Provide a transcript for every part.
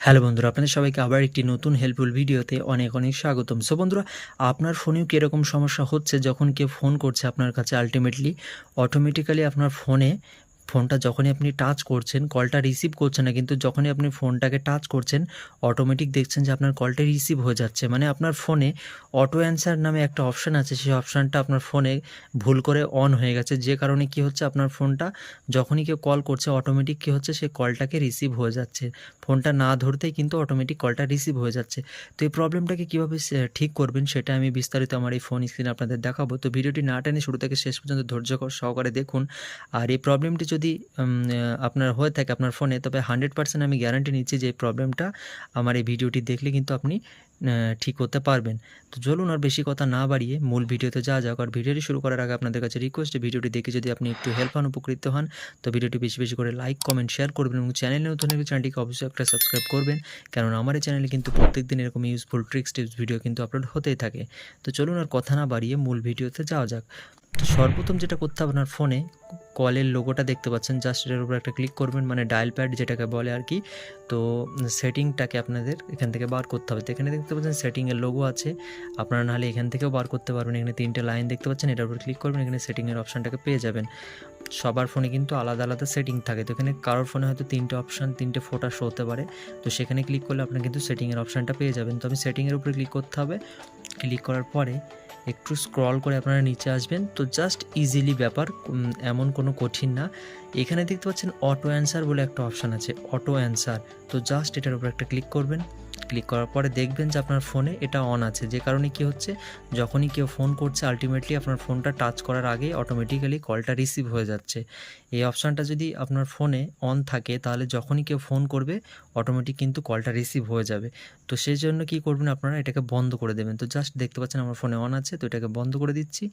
Hello বন্ধুরা, আপনাদের সবাইকে আবার একটি নতুন হেল্পফুল ভিডিওতে অনেক অনেক স্বাগতম। সো বন্ধুরা, আপনার ফোনেও কীরকম সমস্যা হচ্ছে যখন কেউ ফোন করছে আপনার কাছে আলটিমেটলি অটোমেটিক্যালি আপনার ফোনে ফোনটা যখনই আপনি টাচ করছেন কলটা রিসিভ করছে না, কিন্তু যখনই আপনি ফোনটাকে টাচ করছেন অটোমেটিক দেখছেন যে আপনার কলটা রিসিভ হয়ে যাচ্ছে। মানে আপনার ফোনে অটো অ্যান্সার নামে একটা অপশান আছে, সেই অপশানটা আপনার ফোনে ভুল করে অন হয়ে গেছে। যে কারণে কি হচ্ছে, আপনার ফোনটা যখনই কেউ কল করছে অটোমেটিক কী হচ্ছে সেই কলটাকে রিসিভ হয়ে যাচ্ছে। ফোনটা না ধরতেই কিন্তু অটোমেটিক কলটা রিসিভ হয়ে যাচ্ছে। তো এই প্রবলেমটাকে কীভাবে ঠিক করবেন, সেটা আমি বিস্তারিত আমার এই ফোন স্ক্রিনে আপনাদের দেখাবো। তো ভিডিওটি না টেনে শুরু থেকে শেষ পর্যন্ত ধৈর্য সহকারে দেখুন। আর এই প্রবলেমটি যদি আহ, আপনার হয়ে থাকে আপনার ফোনে তবে হান্ড্রেড পার্সেন্ট আমি গ্যারান্টি নিচ্ছি যে প্রবলেমটা আমার এই ভিডিওটি দেখলে কিন্তু আপনি ঠিক করতে পারবেন। তো চলুন আর বেশি কথা না বাড়িয়ে মূল ভিডিওতে যা যাক আর ভিডিওটি শুরু করার আগে আপনাদের কাছে রিকোয়েস্ট ভিডিওটি দেখে যদি আপনি একটু হেল্প হন উপকৃত হন তো ভিডিওটি বেশি বেশি করে লাইক কমেন্ট শেয়ার করবেন এবং চ্যানেলে নতুন হলে চ্যানেলটিকে অবশ্যই একটা সাবস্ক্রাইব করবেন কারণ আমার এই চ্যানেলে কিন্তু প্রত্যেক দিন এরকম ইউজফুল ট্রিক্স টিপস ভিডিও কিন্তু আপলোড হতেই থাকে। তো চলুন আর কথা না বাড়িয়ে মূল ভিডিওতে যাওয়া যাক। তো সর্বপ্রথম যেটা করতে হবে আপনার ফোনে কলের লোগোটা দেখতে পাচ্ছেন। জাস্ট এটার উপর একটা ক্লিক করবেন মানে ডায়াল প্যাড যেটাকে বলে আর কি। তো সেটিংটাকে আপনাদের এখান থেকে বার করতে হবে। তো এখানে দেখতে পাচ্ছেন সেটিংয়ের লোগো আছে। আপনারা নাহলে এখান থেকেও বার করতে পারবেন। এখানে তিনটে লাইন দেখতে পাচ্ছেন, এটার উপর ক্লিক করবেন, এখানে সেটিংয়ের অপশানটাকে পেয়ে যাবেন। সবার ফোনে কিন্তু আলাদা আলাদা সেটিং থাকে। তো এখানে কারোর ফোনে হয়তো তিনটে অপশান, তিনটে ফোটা শো হতে পারে। তো সেখানে ক্লিক করলে আপনার কিন্তু সেটিংয়ের অপশানটা পেয়ে যাবেন। তো আমি সেটিংয়ের উপরে ক্লিক করতে হবে। ক্লিক করার পরে একটু স্ক্রল করে আপনারা নিচে আসবেন। তো জাস্ট ইজিলি ব্যাপার এমন কোনো কঠিন না। এখানে দেখতে পাচ্ছেন অটো অ্যান্সার বলে একটা অপশান আছে অটো অ্যান্সার তো জাস্ট এটার উপর একটা ক্লিক করবেন। ক্লিক করার পরে দেখবেন যে আপনার ফোনে এটা অন আছে। যে কারণে কি হচ্ছে, যখনই কেউ ফোন করছে আলটিমেটলি আপনার ফোনটা টাচ করার আগে অটোমেটিক্যালি কলটা রিসিভ হয়ে যাচ্ছে। এই অপশানটা যদি আপনার ফোনে অন থাকে, তাহলে যখনই কেউ ফোন করবে অটোমেটিক কিন্তু কলটা রিসিভ হয়ে যাবে। তো সেই জন্য কী করবেন আপনারা, এটাকে বন্ধ করে দেবেন। তো জাস্ট দেখতে পাচ্ছেন আমার ফোনে অন আছে, তো এটাকে বন্ধ করে দিচ্ছি।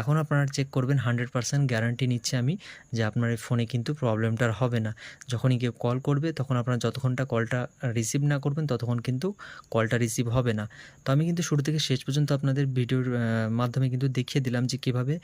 এখন আপনারা চেক করবেন হান্ড্রেড পার্সেন্ট গ্যারান্টি নিচ্ছি আমি যে আপনার এই ফোনে কিন্তু প্রবলেমটা হবে না। যখনই কেউ কল করবে, তখন আপনারা যতক্ষণটা কলটা রিসিভ না করবেন, ততক্ষণ কিন্তু কলটা রিসিভ হবে না। তো আমি কিন্তু শুরু থেকে শেষ পর্যন্ত আপনাদের ভিডিওর মাধ্যমে কিন্তু দেখিয়ে দিলাম যে কীভাবে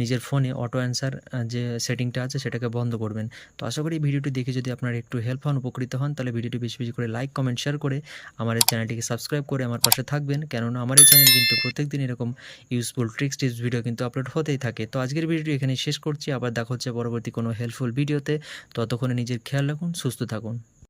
নিজের ফোনে অটো অ্যান্সার যে সেটিংটা আছে সেটাকে বন্ধ করবেন। তো আশা করি ভিডিওটি দেখে যদি আপনার একটু হেল্প হন, উপকৃত হন, তাহলে ভিডিওটি বেশি বেশি করে লাইক কমেন্ট শেয়ার করে আমার এই চ্যানেলটিকে সাবস্ক্রাইব করে আমার পাশে থাকবেন। কেননা আমার এই চ্যানেল কিন্তু প্রত্যেকদিন এরকম ইউজফুল ট্রিক্স টিপস ভিডিও কিন্তু আপলোড হতেই থাকে। তো আজকের ভিডিওটি এখানে শেষ করছি। আবার দেখা হচ্ছে পরবর্তী কোনো হেল্পফুল ভিডিওতে ততক্ষণে নিজের খেয়াল রাখুন, সুস্থ থাকুন।